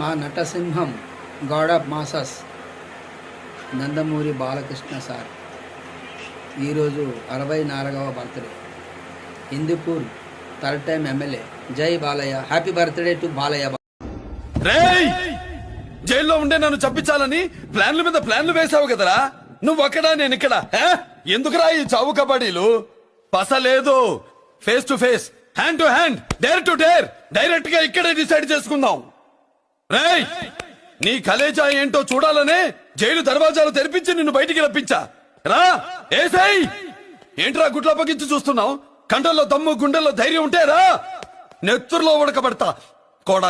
మా నటసింహం god of masses Nandamuri Balakrishna sir. ఈరోజు అరవై నాలుగవ birthday. Hindupur third time MLA. జై Balayya. Happy birthday to Balayya జైల్లో ఉండే నన్ను చంపించాలని ప్లాన్ల మీద ప్లాన్లు వేసావు కదరా? నువ్వు అక్కడా నేను ఇక్కడ? హే? ఎందుకురా ఈ చావు కబడ్డీలు? పస లేదు. Face to face hand to hand dare to dare డైరెక్ట్గా ఇక్కడే డిసైడ్ చేసుకుందాం. రేయ్ నీ కలేజా ఏంటో చూడాలనే జైలు దర్వాజాలు తెరిపించి నిన్ను బయటికి రప్పించా. రా ఏసై! ఏంట్రా గుడ్ల పగించి చూస్తున్నావు? కండల్లో దమ్ము గుండెల్లో ధైర్యం ఉంటే రా! నెత్తుర్లో ఉడకబడతా. కోడా